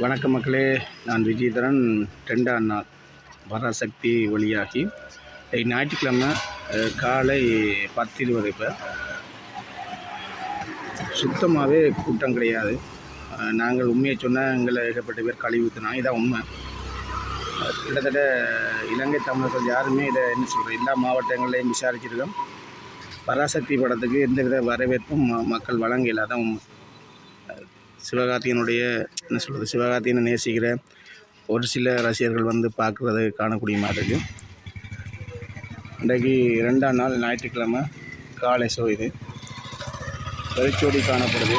வணக்கம் மக்களே. நான் விஜயதரன். ரெண்டாம் நாள் பராசக்தி வழியாகி ஞாயிற்றுக்கிழமை காலை பத்து இருபது இப்போ. சுத்தமாகவே கூட்டம் கிடையாது. நாங்கள் உண்மையை சொன்னால் எங்களை ஏகப்பட்ட பேர் கழிவு ஊற்றினாங்க இதான் உண்மை. கிட்டத்தட்ட இலங்கை தமிழர்கள் யாருமே இதை என்ன சொல்கிறேன் எல்லா மாவட்டங்களையும் விசாரிச்சிருக்கோம். பராசக்தி படத்துக்கு எந்தவித வரவேற்பும் ம- மக்கள் வழங்கலை. இல்லாதான் உண்மை. சிவகார்த்திகனுடைய என்ன சொல்கிறது சிவகார்த்திகனை நேசிக்கிற ஒரு சில ரசிகர்கள் வந்து பார்க்குறது காணக்கூடிய மாதிரி இருக்குது இன்றைக்கு ரெண்டாம் நாள் ஞாயிற்றுக்கிழமை காலை ஷோ இது. வெறிச்சோடி காணப்படுது.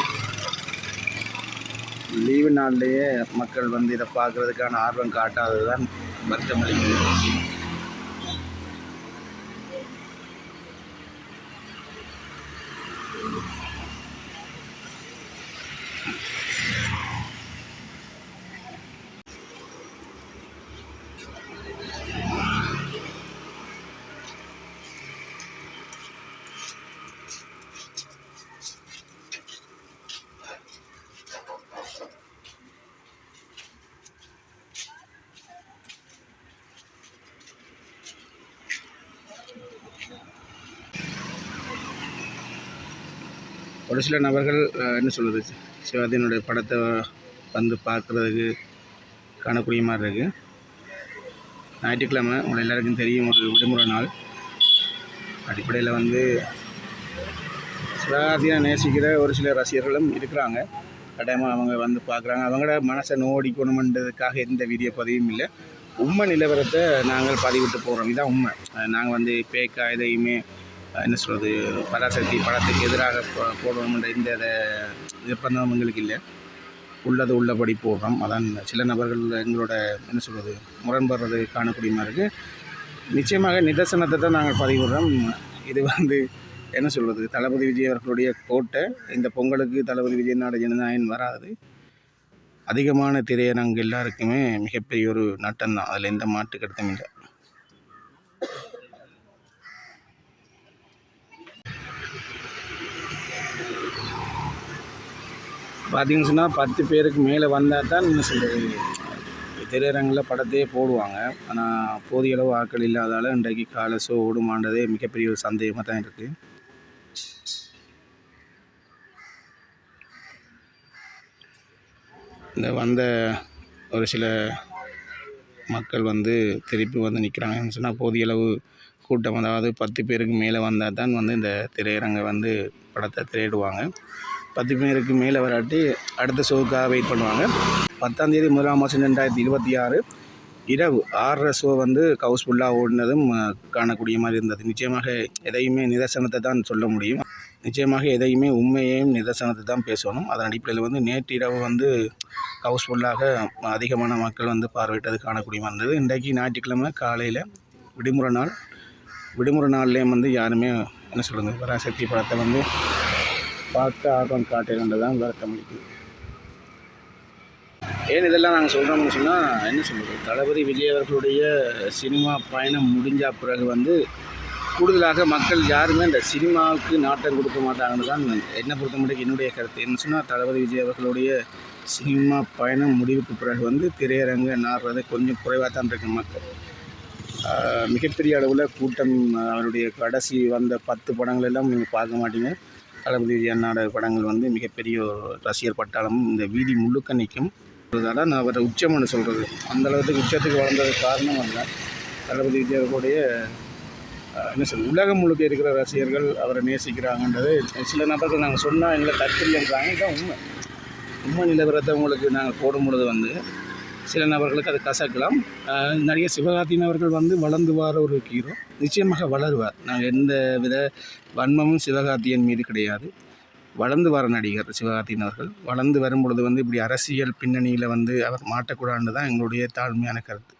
லீவு நாள்லேயே மக்கள் வந்து இதை பார்க்குறதுக்கான ஆர்வம் காட்டாதது தான் வருத்தம் ஒரு சில நபர்கள் என்ன சொல்கிறது சிவாஜியினுடைய படத்தை வந்து பார்க்குறதுக்கு காணக்கூடிய மாதிரி இருக்குது ஞாயிற்றுக்கிழமை உங்களை எல்லாருக்கும் தெரியும் ஒரு விடுமுறை நாள். அடிப்படையில் வந்து சிவகார்த்தியை நேசிக்கிற ஒரு சில ரசிகர்களும் இருக்கிறாங்க. கட்டாயமாக அவங்க வந்து பார்க்குறாங்க. அவங்களோட மனசை நோடிக்கணுமன்றதுக்காக எந்த வீடியோ பதிவும் இல்லை. உண்மை நிலவரத்தை நாங்கள் பதிவிட்டு போகிறோம் இதுதான் உண்மை. நாங்கள் வந்து பேக்கா எதையுமே என்ன சொல்கிறது பராசக்தி படத்துக்கு எதிராக போ- போடணுமென்ற இந்த நிர்பந்தம் எங்களுக்கு இல்லை. உள்ளது உள்ளபடி போடுறோம் அதான் சில நபர்கள் எங்களோட என்ன சொல்கிறது முரண்படுறது காணக்கூடிய மாதிரி இருக்குது நிச்சயமாக நிதர்சனத்தை தான் நாங்கள் பதிவிடுறோம் இது வந்து என்ன சொல்கிறது தளபதி விஜய் அவர்களுடைய கோட்டை. இந்த பொங்கலுக்கு தளபதி விஜய் நாடு ஜனநாயகன் வராது. அதிகமான திரையரங்கு எல்லாருக்குமே மிகப்பெரிய ஒரு நட்டம் தான். அதில் எந்த மாற்று கருத்தும் இல்லை. பார்த்தீங்கன்னு சொன்னால் பத்து பேருக்கு மேலே வந்தால் தான் என்ன சொல்கிறது திரையரங்கில் படத்தையே போடுவாங்க. ஆனால் போதிய அளவு ஆட்கள் இல்லாதால் இன்றைக்கு காலை ஷோ ஓடுமான்றதே மிகப்பெரிய ஒரு சந்தேகமாக தான் இருக்குது இந்த வந்த ஒரு சில மக்கள் வந்து திருப்பி வந்து நிற்கிறாங்கன்னு சொன்னால் போதிய அளவு கூட்டம் அதாவது பத்து பேருக்கு மேலே வந்தால் தான் வந்து இந்த திரையரங்கை வந்து படத்தை திரையிடுவாங்க. பத்து பேருக்கு மேலே வராட்டி அடுத்த ஷோவுக்காக வெயிட் பண்ணுவாங்க. பத்தாந்தேதி முதலாம் மாதம் ரெண்டாயிரத்தி இருபத்தி ஆறு இரவு ஆறரை ஷோ வந்து ஹவுஸ்ஃபுல்லாக ஓடினதும் காணக்கூடிய மாதிரி இருந்தது. நிச்சயமாக எதையுமே நிதர்சனத்தை தான் சொல்ல முடியும். நிச்சயமாக எதையுமே உண்மையையும் நிதர்சனத்தை தான் பேசணும். அதன் அடிப்படையில் வந்து நேற்று இரவு வந்து ஹவுஸ்ஃபுல்லாக அதிகமான மக்கள் வந்து பார்வையிட்டது காணக்கூடிய மாதிரி இருந்தது. இன்றைக்கு ஞாயிற்றுக்கிழமை காலையில் விடுமுறை நாள். விடுமுறை நாள்லேயும் வந்து யாருமே என்ன சொல்கிறது பராசக்தி படத்தை வந்து பார்க்க ஆர்வம் காட்டுகின்றது தான் வருத்தம் அளிக்குது ஏன் இதெல்லாம் நாங்கள் சொல்கிறோம்னு சொன்னால் என்ன சொல்கிறது தளபதி விஜய் அவர்களுடைய சினிமா பயணம் முடிஞ்ச பிறகு வந்து கூடுதலாக மக்கள் யாருமே இந்த சினிமாவுக்கு நாட்டம் கொடுக்க மாட்டாங்கன்னு தான் என்னை பொறுத்த மட்டும் என்னுடைய கருத்து. என்ன சொன்னால் தளபதி விஜய் அவர்களுடைய சினிமா பயணம் முடிவுக்கு பிறகு வந்து திரையரங்கு நாடுறது கொஞ்சம் குறைவாக தான் இருக்கு மக்கள். மிகப்பெரிய அளவில் கூட்டம் அவருடைய கடைசி வந்த பத்து படங்கள் எல்லாம் நீங்கள் பார்க்க மாட்டீங்க. தளபதி விஜய் அண்ணாட படங்கள் வந்து மிகப்பெரிய ரசிகர் பட்டாளம் இந்த வீதி முழுக்க நிற்கும். அதான் நான் அவரை உச்சம்னு சொல்கிறது அந்த அளவுக்கு உச்சத்துக்கு வளர்ந்ததுக்கு காரணம் அல்ல. தளபதி விஜய் அவர்களுடைய என்ன சொல் உலகம் முழுக்க இருக்கிற ரசிகர்கள் அவரை நேசிக்கிறாங்கன்றது சில நபர்கள் நாங்கள் சொன்னால் எங்களை தற்கொலைன்றாங்க இதுதான் உண்மை. உண்மை நிலவரத்தை உங்களுக்கு நாங்கள் போடும் பொழுது வந்து சில நபர்களுக்கு அது கசக்கலாம். நிறைய நடிகர் அவர்கள் வந்து வளர்ந்து வர ஒரு ஹீரோ. நிச்சயமாக வளருவார். நாங்கள் எந்த வித வன்மமும் சிவகார்த்தியன் மீது கிடையாது. வளர்ந்து வர நடிகர் சிவகார்த்தியின் அவர்கள் வளர்ந்து வரும் பொழுது வந்து இப்படி அரசியல் பின்னணியில் வந்து அவர் மாட்டக்கூடாதுன்னு தான் எங்களுடைய தாழ்மையான கருத்து.